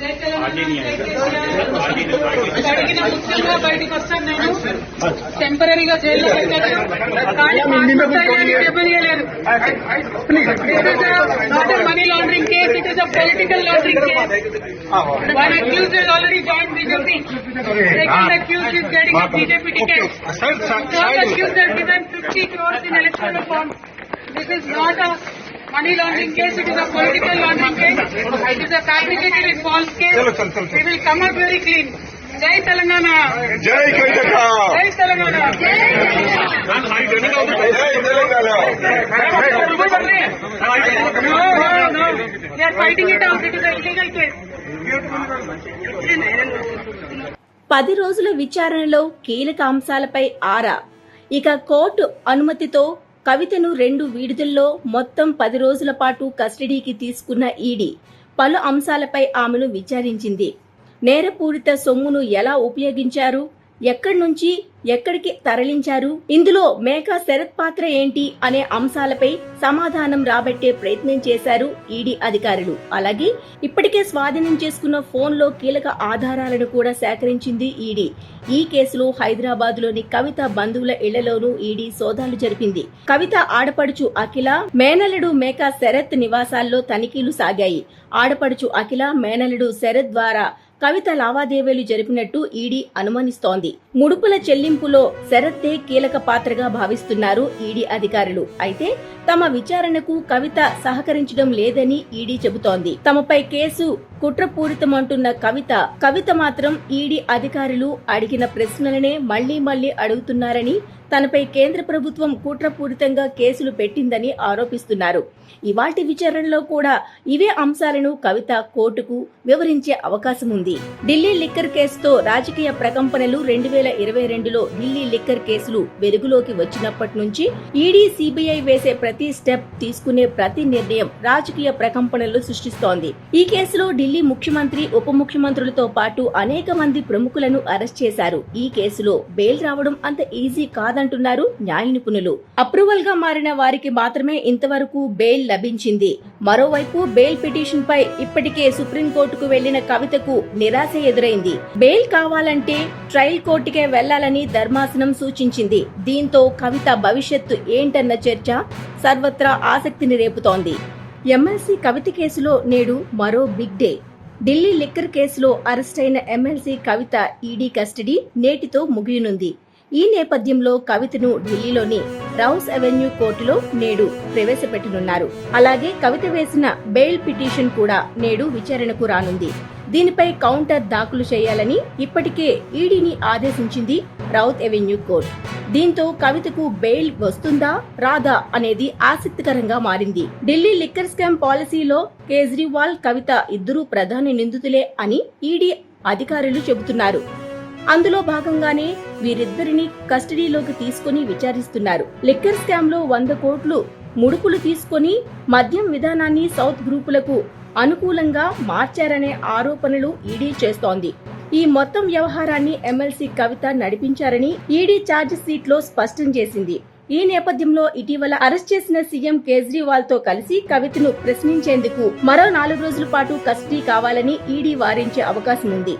జై తెలంగాణ జై కేసీఆర్ అడిగిన ముఖ్యంగా బయటికి వస్తాను నేను టెంపరీగా జైల్లో పెట్టారు కానీ Pakistan దెబ్బతీయలేరు not money laundering case it is a political laundering case One accused has already joined BJP. Second accused is getting a BJP ticket. Third accused has given 50 crores in electoral forms. This is not a money laundering case it is a political laundering case it is false case will come up very clean జై తెలంగాణ జై తెలంగాణ పది రోజుల విచారణలో కీలక అంశాలపై ఆరా. ఇక court అనుమతితో కవితను రెండు విడుదల్లో మొత్తం పది రోజుల పాటు కస్టడీకి తీసుకున్న ఈడీ పలు అంశాలపై ఆమెను విచారించింది. నేరపూరిత సొమ్మును ఎలా ఉపయోగించారు? ఎక్కడి నుంచి ఎక్కడికి తరలించారు? ఇందులో మేకా శరత్ పాత్ర ఏంటి అనే అంశాలపై సమాధానం రాబట్టే ప్రయత్నం చేశారు ఈడీ అధికారులు. అలాగే ఇప్పటికే స్వాధీనం చేసుకున్న ఫోన్లో కీలక ఆధారాలను కూడా సేకరించింది ఈడీ. ఈ కేసులో హైదరాబాద్లోని కవిత బంధువుల ఇళ్ళలోనూ ఈడీ సోదాలు జరిపింది. కవిత ఆడపడుచు అఖిల మేనలుడు మేకా శరత్ నివాసాల్లో తనిఖీలు సాగాయి. ఆడపడుచు అఖిల మేనలుడు శరత్ ద్వారా కవిత లావాదేవీలు జరిపినట్టు ఈడీ అనుమానిస్తోంది. ముడుపుల చెల్లింపులో శరత్తే కీలక పాత్రగా భావిస్తున్నారు ఈడీ అధికారులు. అయితే తమ విచారణకు కవిత సహకరించడం లేదని ఈడీ చెబుతోంది. తమపై కేసు కుట్రపూరితమంటున్న కవిత కవిత మాత్రం ఈడీ అధికారులు అడిగిన ప్రశ్నలనే మళ్ళీ మళ్ళీ అడుగుతున్నారని తనపై కేంద్ర ప్రభుత్వం కుట్రపూరితంగా కేసులు పెట్టిందని ఆరోపిస్తున్నారు. ఇవాటి విచారణలో కూడా ఇవే అంశాలను కవిత కోర్టుకు వివరించే అవకాశం ఉంది ఢిల్లీ లిక్కర్ కేసుతో రాజకీయ ప్రకంపనలు రెండు వేల ఇరవై రెండులో ఢిల్లీ లిక్కర్ కేసులు వెలుగులోకి వచ్చినప్పటి నుంచి ఈడీ సిబిఐ వేసే ప్రతి స్టెప్ తీసుకునే ప్రతి నిర్ణయం రాజకీయ ప్రకంపనలు సృష్టిస్తోంది. ఈ కేసులో ఢిల్లీ ముఖ్యమంత్రి ఉప ముఖ్యమంత్రులతో పాటు అనేక మంది ప్రముఖులను అరెస్ట్ చేశారు. ఈ కేసులో బెయిల్ రావడం అంత ఈజీ కాదంటున్నారు న్యాయ నిపుణులు. అప్రూవల్గా మారిన వారికి మాత్రమే ఇంతవరకు బెయిల్ లభించింది. మరోవైపు బెయిల్ పిటిషన్ పై ఇప్పటికే సుప్రీంకోర్టుకు వెళ్ళిన కవితకు నిరాశ ఎదురైంది. బెయిల్ కావాలంటే ట్రయల్ కోర్టుకే వెళ్ళాలని ధర్మాసనం సూచించింది. దీంతో కవిత భవిష్యత్తు ఏంటన్న చర్చ సర్వత్రా ఆసక్తిని రేపుతోంది. ఎమ్మెల్సీ కవిత కేసులో నేడు మరో బిగ్ డే. ఢిల్లీ లిక్కర్ కేసులో అరెస్టైన ఎమ్మెల్సీ కవిత ఈడీ కస్టడీ నేటితో ముగియనుంది. ఈ నేపథ్యంలో కవితను ఢిల్లీలోని రౌస్ అవెన్యూ కోర్టులో నేడు ప్రవేశపెట్టనున్నారు. అలాగే కవిత వేసిన బెయిల్ పిటిషన్ కూడా నేడు విచారణకు రానుంది. దీనిపై కౌంటర్ దాఖలు చేయాలని ఇప్పటికే ఈడీని ఆదేశించింది రౌత్ ఎవెన్యూ కోర్టు. దీంతో కవితకు బెయిల్ వస్తుందా రాదా అనేది ఆసక్తికరంగా మారింది. ఢిల్లీ లిక్కర్ స్కామ్ పాలసీలో కేజ్రీవాల్ కవిత ఇద్దరూ ప్రధాన నిందితులే అని ఈడీ అధికారులు చెబుతున్నారు. అందులో భాగంగానే వీరిద్దరిని కస్టడీలోకి తీసుకుని విచారిస్తున్నారు. లిక్కర్ స్కామ్లో వంద కోట్లు ముడుపులు తీసుకొని మద్యం విధానాన్ని సౌత్ గ్రూపులకు అనుకూలంగా మార్చారనే ఆరోపణలు ఈడీ చేస్తోంది. ఈ మొత్తం వ్యవహారాన్ని ఎమ్మెల్సీ కవిత నడిపించారని ఈడీ ఛార్జ్ షీట్లో స్పష్టం చేసింది. ఈ నేపథ్యంలో ఇటీవల అరెస్ట్ చేసిన సీఎం కేజ్రీవాల్తో కలిసి కవితను ప్రశ్నించేందుకు మరో నాలుగు రోజుల పాటు కస్టడీ కావాలని ఈడీ వారించే అవకాశం ఉంది.